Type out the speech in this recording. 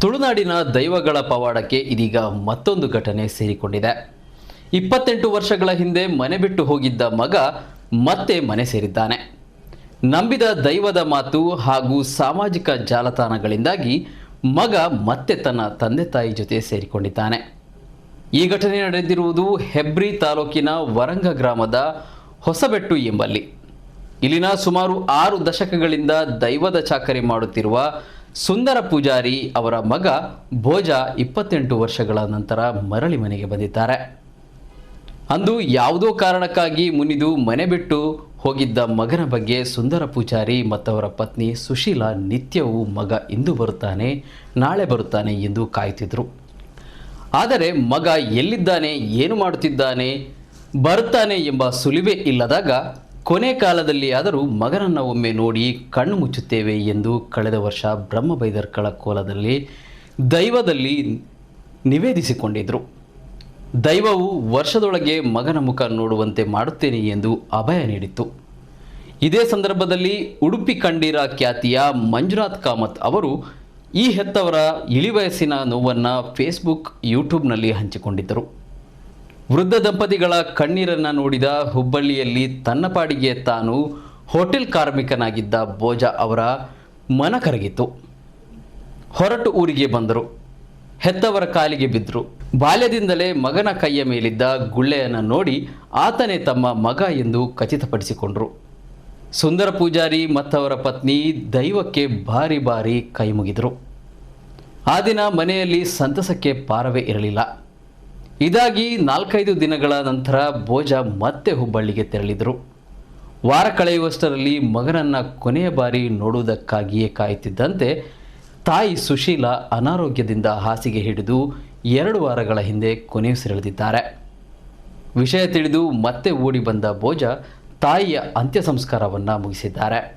ತುಳುನಾಡಿನ ದೈವಗಳ ಪವಾಡಕ್ಕೆ ಇದೀಗ ಮತ್ತೊಂದು ಘಟನೆ ಸೇರಿಕೊಂಡಿದೆ. ಇಪ್ಪತ್ತೆಂಟು ವರ್ಷಗಳ ಹಿಂದೆ ಮನೆ ಬಿಟ್ಟು ಹೋಗಿದ್ದ ಮಗ ಮತ್ತೆ ಮನೆ ಸೇರಿದ್ದಾನೆ. ನಂಬಿದ ದೈವದ ಮಾತು ಹಾಗೂ ಸಾಮಾಜಿಕ ಜಾಲತಾಣಗಳಿಂದಾಗಿ ಮಗ ಮತ್ತೆ ತನ್ನ ತಂದೆ ತಾಯಿ ಜೊತೆ ಸೇರಿಕೊಂಡಿದ್ದಾನೆ. ಈ ಘಟನೆ ನಡೆದಿರುವುದು ಹೆಬ್ರಿ ತಾಲೂಕಿನ ವರಂಗ ಗ್ರಾಮದ ಹೊಸಬೆಟ್ಟು ಎಂಬಲ್ಲಿ. ಇಲ್ಲಿನ ಸುಮಾರು ಆರು ದಶಕಗಳಿಂದ ದೈವದ ಚಾಕರಿ ಮಾಡುತ್ತಿರುವ ಸುಂದರ ಪೂಜಾರಿ ಅವರ ಮಗ ಭೋಜ ಇಪ್ಪತ್ತೆಂಟು ವರ್ಷಗಳ ನಂತರ ಮರಳಿ ಮನೆಗೆ ಬಂದಿದ್ದಾರೆ. ಅಂದು ಯಾವುದೋ ಕಾರಣಕ್ಕಾಗಿ ಮುನಿದು ಮನೆ ಬಿಟ್ಟು ಹೋಗಿದ್ದ ಮಗನ ಬಗ್ಗೆ ಸುಂದರ ಪೂಜಾರಿ ಮತ್ತವರ ಪತ್ನಿ ಸುಶೀಲಾ ನಿತ್ಯವೂ ಮಗ ಇಂದು ಬರುತ್ತಾನೆ, ನಾಳೆ ಬರುತ್ತಾನೆ ಎಂದು ಕಾಯ್ತಿದ್ರು. ಆದರೆ ಮಗ ಎಲ್ಲಿದ್ದಾನೆ, ಏನು ಮಾಡುತ್ತಿದ್ದಾನೆ, ಬರುತ್ತಾನೆ ಎಂಬ ಸುಲಿವೆ ಇಲ್ಲದಾಗ ಕೊನೆ ಕಾಲದಲ್ಲಿ ಆದರೂ ಮಗನನ್ನು ಒಮ್ಮೆ ನೋಡಿ ಕಣ್ಣು ಮುಚ್ಚುತ್ತೇವೆ ಎಂದು ಕಳೆದ ವರ್ಷ ಬ್ರಹ್ಮಬೈದರ್ಕಳ ಕೋಲದಲ್ಲಿ ದೈವದಲ್ಲಿ ನಿವೇದಿಸಿಕೊಂಡಿದ್ದರು ದೈವವು ವರ್ಷದೊಳಗೆ ಮಗನ ಮುಖ ನೋಡುವಂತೆ ಮಾಡುತ್ತೇನೆ ಎಂದು ಅಭಯ ನೀಡಿತ್ತು. ಇದೇ ಸಂದರ್ಭದಲ್ಲಿ ಉಡುಪಿ ಕಂಡೀರ ಖ್ಯಾತಿಯ ಮಂಜುನಾಥ್ ಕಾಮತ್ ಅವರು ಈ ಹೆತ್ತವರ ಇಳಿವಯಸ್ಸಿನ ನೋವನ್ನು ಫೇಸ್ಬುಕ್ ಯೂಟ್ಯೂಬ್ನಲ್ಲಿ ಹಂಚಿಕೊಂಡಿದ್ದರು. ವೃದ್ಧ ದಂಪತಿಗಳ ಕಣ್ಣೀರನ್ನು ನೋಡಿದ ಹುಬ್ಬಳ್ಳಿಯಲ್ಲಿ ತನ್ನ ಪಾಡಿಗೆ ತಾನು ಹೋಟೆಲ್ ಕಾರ್ಮಿಕನಾಗಿದ್ದ ಬೋಜ ಅವರ ಮನ ಕರಗಿತು ಹೊರಟು ಊರಿಗೆ ಬಂದರು. ಹೆತ್ತವರ ಕಾಲಿಗೆ ಬಿದ್ದರು. ಬಾಲ್ಯದಿಂದಲೇ ಮಗನ ಕೈಯ ಮೇಲಿದ್ದ ಗುಳ್ಳೆಯನ್ನು ನೋಡಿ ಆತನೇ ತಮ್ಮ ಮಗ ಎಂದು ಖಚಿತಪಡಿಸಿಕೊಂಡರು. ಸುಂದರ ಪೂಜಾರಿ ಮತ್ತವರ ಪತ್ನಿ ದೈವಕ್ಕೆ ಬಾರಿ ಬಾರಿ ಕೈ ಮುಗಿದರು. ಆ ದಿನ ಮನೆಯಲ್ಲಿ ಸಂತಸಕ್ಕೆ ಪಾರವೇ ಇರಲಿಲ್ಲ. ಇದಾಗಿ ನಾಲ್ಕೈದು ದಿನಗಳ ನಂತರ ಭೋಜ ಮತ್ತೆ ಹುಬ್ಬಳ್ಳಿಗೆ ತೆರಳಿದರು. ವಾರ ಕಳೆಯುವಷ್ಟರಲ್ಲಿ ಮಗನನ್ನ ಕೊನೆಯ ಬಾರಿ ನೋಡುವುದಕ್ಕಾಗಿಯೇ ಕಾಯುತ್ತಿದ್ದಂತೆ ತಾಯಿ ಸುಶೀಲಾ ಅನಾರೋಗ್ಯದಿಂದ ಹಾಸಿಗೆ ಹಿಡಿದು ಎರಡು ವಾರಗಳ ಹಿಂದೆ ಕೊನೆಯುಸಿರೆಳೆದಿದ್ದಾರೆ ವಿಷಯ ತಿಳಿದು ಮತ್ತೆ ಓಡಿ ಬಂದ ಭೋಜ ತಾಯಿಯ ಅಂತ್ಯ ಸಂಸ್ಕಾರವನ್ನು ಮುಗಿಸಿದ್ದಾರೆ.